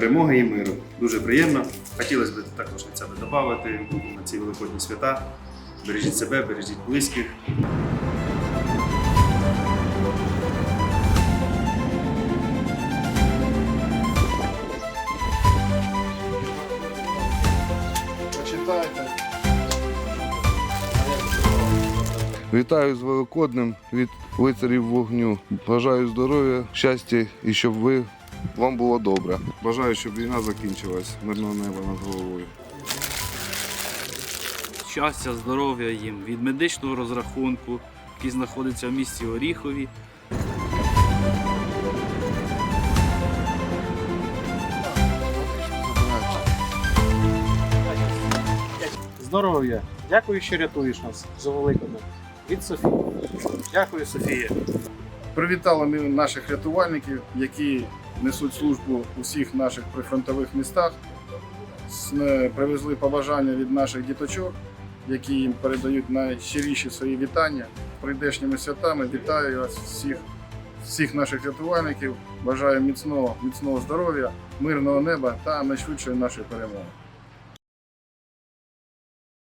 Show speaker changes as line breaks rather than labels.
перемоги і миру. Дуже приємно. Хотілося б також від себе додати на ці великодні свята. Бережіть себе, бережіть близьких.
Вітаю з Великоднем від лицарів вогню. Бажаю здоров'я, щастя і щоб ви вам було добре. Бажаю, щоб війна закінчилась, мирного неба над головою.
щастя, здоров'я їм від медичного розрахунку, який знаходиться в місті Оріхові.
Здоров'я. Дякую, що рятуєш нас за Великодень. Від Софії. Дякую, Софія.
Привітали ми наших рятувальників, які несуть службу у всіх наших прифронтових містах. Е, Привезли побажання від наших діточок, які їм передають найщиріші свої вітання. Прийдешніми святами вітаю вас всіх, всіх наших рятувальників. Бажаю міцного, міцного здоров'я, мирного неба та найшвидшої нашої перемоги.